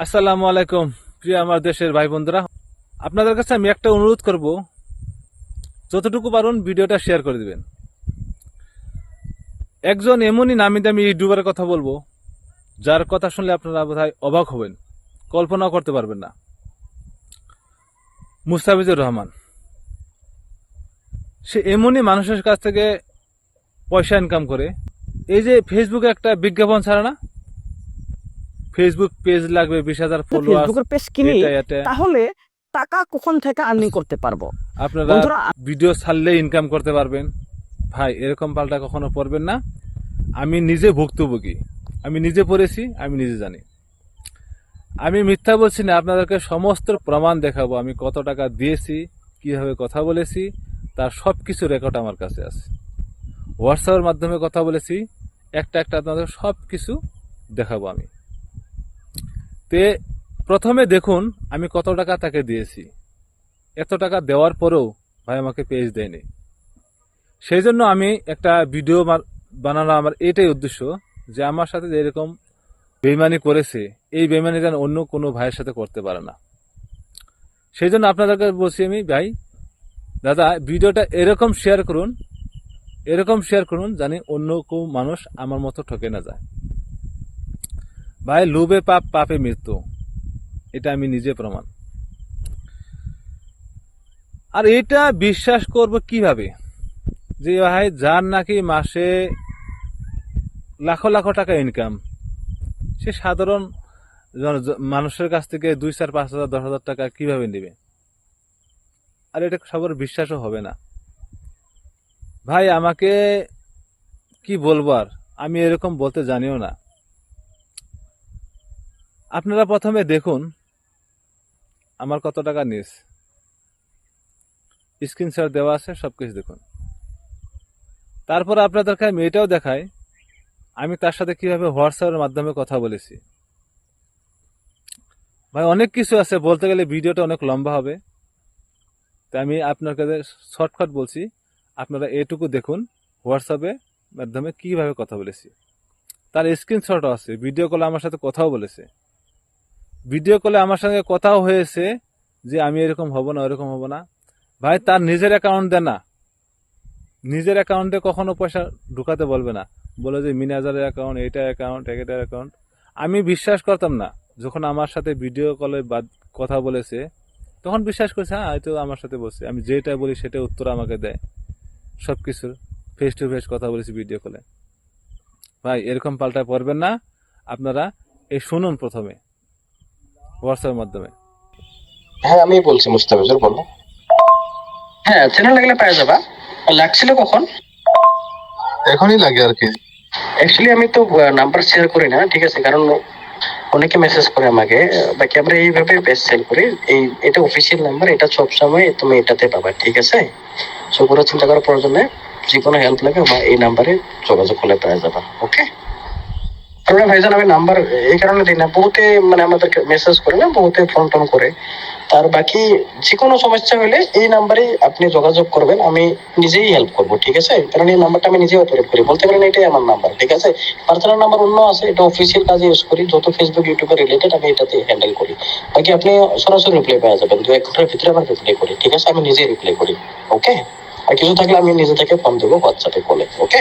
আসসালামু আলাইকুম, প্রিয় আমার দেশের ভাই বন্ধুরা। আপনাদের কাছে আমি একটা অনুরোধ করব, যতটুকু পারুন ভিডিওটা শেয়ার করে দিবেন। একজন এমনই নামি দামি ইউটিউবারের কথা বলব, যার কথা শুনলে আপনারা বোধহয় অবাক হবেন, কল্পনাও করতে পারবেন না। মুস্তাফিজুর রহমান। সে এমনই মানুষের কাছ থেকে পয়সা ইনকাম করে, এই যে ফেসবুকে একটা বিজ্ঞাপন ছাড়া না? ফেসবুক পেজ লাগবে বিশ হাজার ফলোয়ার ফেসবুকের পেজ কিনি তাহলে টাকা কখন থেকে আর্নিং করতে পারব? আপনারা ভিডিও ছাড়লে ইনকাম করতে পারবেন। ভাই এরকম পাল্টা কখনো পড়বেন না। আমি নিজে ভুক্তভোগী। আমি নিজে পড়েছি আমি নিজে জানি। আমি মিথ্যা বলছি না আপনাদেরকে সমস্ত প্রমাণ দেখাবো। আমি কত টাকা দিয়েছি কীভাবে কথা বলেছি তার সব কিছু রেকর্ড আমার কাছে আছে। হোয়াটসঅ্যাপের মাধ্যমে কথা বলেছি একটা একটা আপনাদের সব কিছু দেখাবো আমি। তে প্রথমে দেখুন, আমি কত টাকা তাকে দিয়েছি। এত টাকা দেওয়ার পরেও ভাই আমাকে পেজ দেয়নি। সেই জন্য আমি একটা ভিডিও বানানো আমার, এটাই উদ্দেশ্য যে আমার সাথে যে এরকম বেইমানি করেছে, এই বেইমানি যেন অন্য কোনো ভাইয়ের সাথে করতে পারে না। সেই জন্য আপনাদেরকে বলছি আমি, ভাই, দাদা ভিডিওটা এরকম শেয়ার করুন, এরকম শেয়ার করুন, জানি অন্য কেউ মানুষ আমার মতো ঠকে না যায়। ভাই, লোভে পাপ, পাপে মৃত্যু। এটা আমি নিজে প্রমাণ। আর এটা বিশ্বাস করব কীভাবে? যে ভাই, যার নাকি মাসে লাখো লাখো টাকা ইনকাম সে সাধারণ মানুষের কাছ থেকে দুই চার, পাঁচ হাজার, দশ হাজার টাকা কীভাবে নেবে? আর এটা সবার বিশ্বাসও হবে না। ভাই, আমাকে কি বলব আর? আমি এরকম বলতে জানিও না। আপনারা প্রথমে দেখুন আমার কত টাকা নিস। স্ক্রিনশট দেওয়া আছে সব কিছু দেখুন। তারপর আপনাদেরকে আমি এটাও দেখাই, আমি তার সাথে কীভাবে হোয়াটসঅ্যাপের মাধ্যমে কথা বলেছি। ভাই, অনেক কিছু আছে, বলতে গেলে ভিডিওটা অনেক লম্বা হবে। তাই আমি আপনাকে শর্টকাট বলছি, আপনারা এটুকু দেখুন হোয়াটসঅ্যাপে মাধ্যমে কীভাবে কথা বলেছি। তার স্ক্রিনশটও আছে, ভিডিও কলে আমার সাথে কথাও বলেছে। ভিডিও কলে আমার সঙ্গে কথাও হয়েছে যে আমি এরকম হব না, ওরকম হব না। ভাই, তার নিজের অ্যাকাউন্ট দেন না। নিজের অ্যাকাউন্টে কখনো পয়সা ঢুকাতে বলবে না। বলে যে মিনাজারের অ্যাকাউন্ট এটা অ্যাকাউন্ট এটার অ্যাকাউন্ট আমি বিশ্বাস করতাম না। যখন আমার সাথে ভিডিও কলে কথা বলেছে, তখন বিশ্বাস করছে হ্যাঁ হয়তো আমার সাথে বসছে আমি যেটা বলি সেটা উত্তর আমাকে দেয়। সব কিছুর ফেস টু ফেস কথা বলেছি ভিডিও কলে। ভাই, এরকম পাল্টা পড়বেন না। আপনারা এই শুনুন প্রথমে। হোয়াটসঅ্যাপের মাধ্যমে। হ্যাঁ আমি বলছি মুস্তাফিজুর বলো। হ্যাঁ চ্যানেল লাগলে পেয়ে যাবা। লাগছিল কখন? এখনই লাগে আর কি। অ্যাকচুয়ালি আমি তো নাম্বার শেয়ার করি না ঠিক আছে? কারণ অনেকে মেসেজ করে আমাকে বাকি আমরা এইভাবে বেশ সেল করি। এই এটা অফিসিয়াল নাম্বার এটা সব সময় তুমি এটাতে পাবা ঠিক আছে? সো পুরো চিন্তা করার প্রয়োজন নেই। যে কোনো হেল্প লাগে এই নাম্বারে যোগাযোগ করলে পেয়ে যাবা ওকে কারণ ভাইজান, আমি নাম্বার এই কারণে দিই না, বহুতে মানে আমাদেরকে মেসেজ করে না, বহুতে ফোন টোন করে। তার বাকি যে কোনো সমস্যা হলে এই নাম্বারে আপনি যোগাযোগ করবেন, আমি নিজেই হেল্প করব, ঠিক আছে? কারণ এই নাম্বারটা আমি নিজেই অপারেট করি, বলতে পারেন এটাই আমার নাম্বার ঠিক আছে? পার্সোনাল নাম্বার অন্য আছে, এটা অফিসিয়াল কাজে ইউজ করি, যত ফেসবুক ইউটিউবের রিলেটেড আমি এটাতে হ্যান্ডেল করি। বাকি আপনি সরাসরি রিপ্লাই পেয়ে যাবেন, দু এক ঘণ্টার ভিতরে আমার রিপ্লাই করি, ঠিক আছে? আমি নিজেই রিপ্লাই করি ওকে আর কিছু থাকলে আমি নিজে থেকে ফোন দেবো হোয়াটসঅ্যাপে কলে ওকে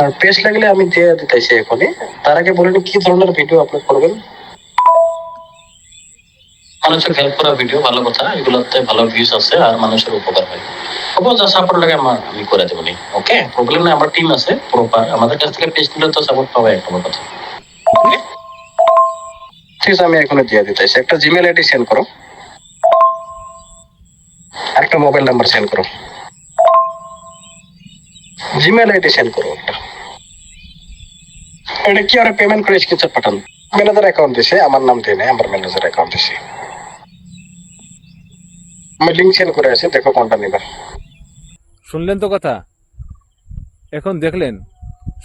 আর পেজ লাগলে আমি দিয়ে দিতেছি এখনই। তার আগে বলেন কি ধরনের ভিডিও আপলোড করবেন? মানুষের হেল্প করা ভিডিও ভালো কথা। এগুলোতে ভালো ভিউজ আছে আর মানুষের উপকার হয়। তবুও যা সাপোর্ট লাগে আমার আমি করে দেবো ওকে প্রবলেম নেই আমার টিম আছে প্রপার আমাদের কাছ থেকে পেজ নিলে তো সাপোর্ট পাবে একটা কথা? ঠিক আছে আমি এখনই দিয়ে দিতেছি একটা জিমেল আইডি সেন্ড করো। একটা মোবাইল নাম্বার সেন্ড করো। জিমেল আইডি সেন্ড করো একটা। এটা কি আর পেমেন্ট করে স্ক্রিনশট পাঠান? ম্যানেজার অ্যাকাউন্ট দিছে, আমার নাম দিয়ে নেই, আমার ম্যানেজার অ্যাকাউন্ট দিছে। আমি লিঙ্ক সেন্ড করে আছি দেখো কোনটা নিবা। শুনলেন তো কথা? এখন দেখলেন,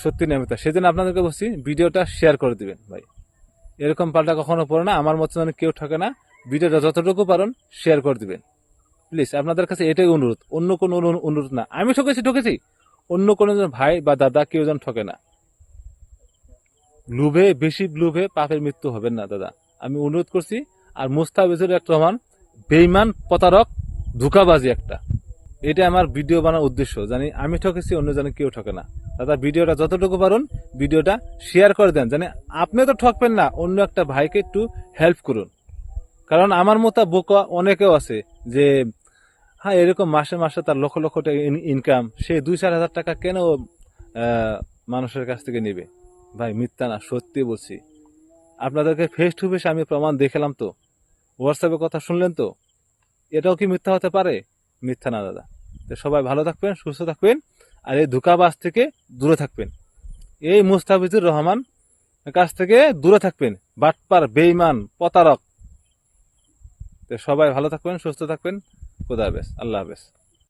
সত্যি নিয়মিতা সেজন্য আপনাদেরকে বলছি, ভিডিওটা শেয়ার করে দিবেন, ভাই। এরকম পাল্টা কখনো পড়ে না, আমার মতো যেন কেউ ঠকে না। ভিডিওটা যতটুকু পারেন শেয়ার করে দিবেন। প্লিজ আপনাদের কাছে এটাই অনুরোধ। অন্য কোনো অনুরোধ না। আমি ঠকেছি ঠকেছি। অন্য কোনো ভাই বা দাদা কেউ যেন ঠকে না। লোভে, বেশি লোভে পাপের মৃত্যু হবেন না, দাদা। আমি অনুরোধ করছি, আর মুস্তাফিজুর এক রহমান বেইমান প্রতারক, ধোকাবাজি একটা। এটা আমার ভিডিও বানার উদ্দেশ্য। জানি আমি ঠকেছি, অন্য জানি কেউ ঠকে না। দাদা, ভিডিওটা যতটুকু পারুন, ভিডিওটা শেয়ার করে দেন। জানি আপনি তো ঠকবেন না, অন্য একটা ভাইকে একটু হেল্প করুন। কারণ আমার মতো বোকা অনেকেও আছে যে হ্যাঁ এরকম মাসে মাসে তার লক্ষ লক্ষ টাকা ইনকাম সে দুই চার হাজার টাকা কেন মানুষের কাছ থেকে নেবে? ভাই, মিথ্যা না, সত্যি বলছি। আপনাদেরকে ফেস টু ফেস আমি প্রমাণ দেখালাম তো। হোয়াটসঅ্যাপে কথা শুনলেন তো? এটাও কি মিথ্যা হতে পারে? মিথ্যা না, দাদা। তো সবাই ভালো থাকবেন, সুস্থ থাকবেন, আর এই ধোকাবাজ থেকে দূরে থাকবেন। এই মুস্তাফিজুর রহমান কাছ থেকে দূরে থাকবেন, বাটপার বেইমান প্রতারক। তো সবাই ভালো থাকবেন, সুস্থ থাকবেন। খুদা হাফেজ, আল্লাহ হাফেজ।